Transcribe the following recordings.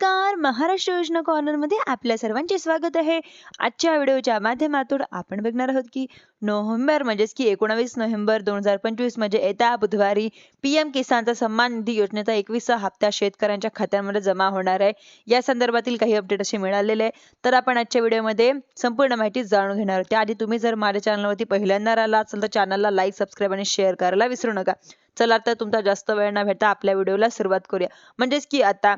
नमस्कार. महाराष्ट्र योजना कॉर्नरमध्ये आपल्या सर्वांचे स्वागत आहे. आजच्या व्हिडिओच्या माध्यमातून आपण बघणार आहोत की नोव्हेंबर म्हणजेच की एकोणावीस नोव्हेंबर दोन हजार पंचवीस म्हणजे येत्या बुधवारी पीएम किसानचा सन्मान निधी योजनेचा एकवीसचा हप्ता शेतकऱ्यांच्या खात्यांमध्ये जमा होणार आहे. या संदर्भातील काही अपडेट असे मिळालेले आहे. तर आपण आजच्या व्हिडिओमध्ये संपूर्ण माहिती जाणून घेणार आहोत. त्याआधी तुम्ही जर माझ्या चॅनलवरती पहिल्यांदा आला असाल तर चॅनलला लाईक सबस्क्राईब आणि शेअर करायला विसरू नका. चला तर तुमचा जास्त वेळ न भेटता आपल्या व्हिडिओला सुरुवात करूया. म्हणजेच की आता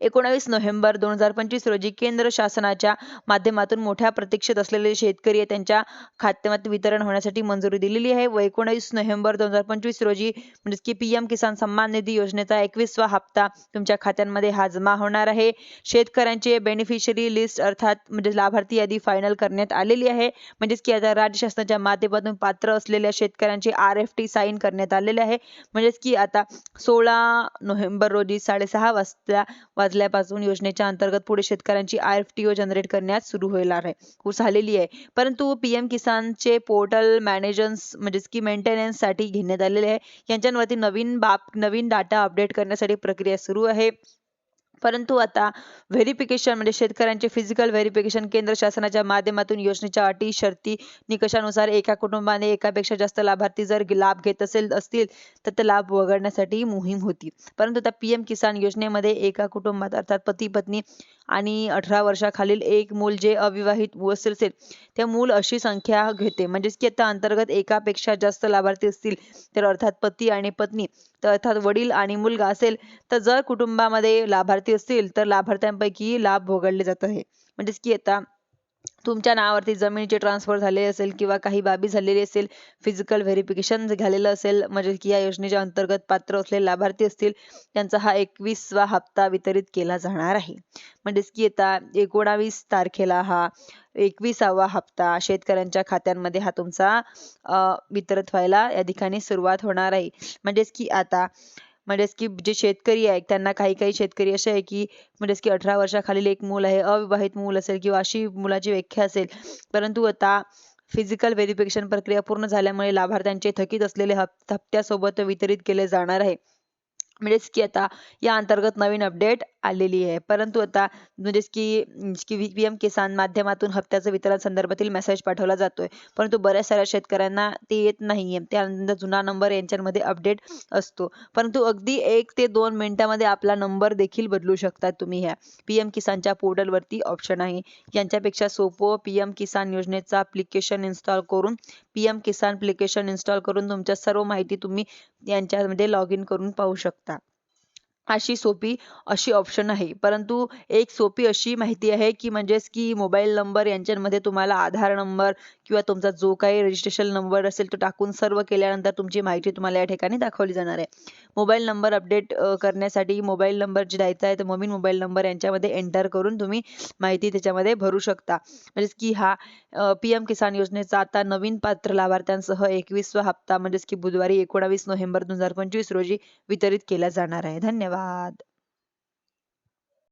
एकोणावीस नोव्हेंबर दोन हजार पंचवीस रोजी केंद्र शासनाच्या माध्यमातून मोठ्या प्रतीक्षेत असलेले शेतकरी त्यांच्या खात्यामध्ये वितरण होण्यासाठी मंजुरी दिलेली आहे. व एकोणावीस नोव्हेंबर दोन हजार पंचवीस रोजी म्हणजे की पीएम किसान सन्मान निधी योजनेचा एकवीसवा हप्ता तुमच्या खात्यांमध्ये हा जमा होणार आहे. शेतकऱ्यांचे बेनिफिशरी लिस्ट अर्थात म्हणजे लाभार्थी यादी फायनल करण्यात आलेली आहे. म्हणजेच की आता राज्य शासनाच्या माध्यमातून पात्र असलेल्या शेतकऱ्यांची आर एफ टी साईन करण्यात आलेले आहे. म्हणजेच की आता सोळा नोव्हेंबर रोजी साडेसहा वाजता वाजल्यापासून योजनेच्या अंतर्गत पुढे शेतकऱ्यांची आय एफ टी ओ जनरेट करण्यास सुरू होणार आहे. झालेली आहे. परंतु पीएम किसानचे पोर्टल मॅनेजन्स म्हणजेच की मेंटेनन्ससाठी घेण्यात आलेले आहे. यांच्यावरती नवीन बाब नवीन डाटा अपडेट करण्यासाठी प्रक्रिया सुरू आहे. परंतु आता व्हेरिफिकेशन म्हणजे शेतकऱ्यांचे फिजिकल व्हेरिफिकेशन केंद्र शासनाच्या माध्यमातून योजनेच्या अटी शर्ती निकषानुसार एका कुटुंबाने एकापेक्षा जास्त लाभार्थी जर लाभ घेत असेल असतील तर ते लाभ वगळण्यासाठी मोहीम होती. परंतु आता पीएम किसान योजनेमध्ये एका कुटुंबात अर्थात पती पत्नी आणि अठरा वर्षाखालील एक मूल जे अविवाहित असेल त्या मूल अशी संख्या घेते. म्हणजेच की आता अंतर्गत एकापेक्षा जास्त लाभार्थी असतील तर अर्थात पती आणि पत्नी. तर अर्थात वडील आणि मुलगा असेल तर जर कुटुंबामध्ये लाभार्थी असतील तर लाभार्थ्यांपैकी लाभ भोगडले जात आहे. म्हणजेच की आता तुमच्या नावावरती जमिनीचे ट्रान्सफर झाले असेल किंवा काही बाबी झालेली असेल फिजिकल व्हेरिफिकेशन झालेलं असेल म्हणजे की या योजनेच्या अंतर्गत पात्र असलेले लाभार्थी असतील त्यांचा हा एकवीसवा हप्ता वितरित केला जाणार आहे. म्हणजेच की आता एकोणावीस तारखेला हा एकविसावा हप्ता शेतकऱ्यांच्या खात्यांमध्ये हा तुमचा वितरित व्हायला या ठिकाणी सुरुवात होणार आहे. म्हणजेच की आता म्हणजेच की जे शेतकरी आहेत त्यांना काही काही शेतकरी असे आहे की म्हणजेच की अठरा वर्षाखालील एक मूल आहे अविवाहित मूल असेल किंवा अशी मुलाची व्याख्या असेल. परंतु आता फिजिकल व्हेरिफिकेशन प्रक्रिया पूर्ण झाल्यामुळे लाभार्थ्यांचे थकीत असलेले हप्त्यासोबत वितरित केले जाणार आहे. म्हणजेच की आता या अंतर्गत नवीन अपडेट आलेली आहे. परंतु आता म्हणजेच की पीएम किसान माध्यमातून हप्त्याचं वितरण संदर्भातील मेसेज पाठवला जातोय. परंतु बऱ्याच साऱ्या शेतकऱ्यांना ते येत नाहीये. त्यानंतर जुना नंबर यांच्यामध्ये अपडेट असतो. परंतु अगदी एक ते दोन मिनिटांमध्ये आपला नंबर देखील बदलू शकतात तुम्ही ह्या. पीएम किसानच्या पोर्टलवरती ऑप्शन आहे. यांच्यापेक्षा सोपं पीएम किसान योजनेचा अप्लिकेशन इन्स्टॉल करून पीएम किसान अप्लिकेशन इन्स्टॉल करून तुमच्या सर्व माहिती तुम्ही यांच्यामध्ये लॉग इन करून पाहू शकता. अशी सोपी अशी ऑप्शन आहे. परंतु एक सोपी अशी माहिती आहे की म्हणजेच की मोबाईल नंबर यांच्यामध्ये तुम्हाला आधार नंबर किंवा तुमचा जो काही रजिस्ट्रेशन नंबर असेल तो टाकून सर्व केल्यानंतर तुमची माहिती तुम्हाला या ठिकाणी दाखवली जाणार आहे. मोबाईल नंबर अपडेट करण्यासाठी मोबाईल नंबर जे द्यायचा आहे तर नवीन मोबाईल नंबर यांच्यामध्ये एंटर करून तुम्ही माहिती त्याच्यामध्ये भरू शकता. म्हणजेच की हा पीएम किसान योजनेचा आता नवीन पात्र लाभार्थ्यांसह एकवीसवा हप्ता म्हणजेच की बुधवारी एकोणावीस नोव्हेंबर दोन हजार पंचवीस रोजी वितरित केला जाणार आहे. धन्यवाद. धन्यवाद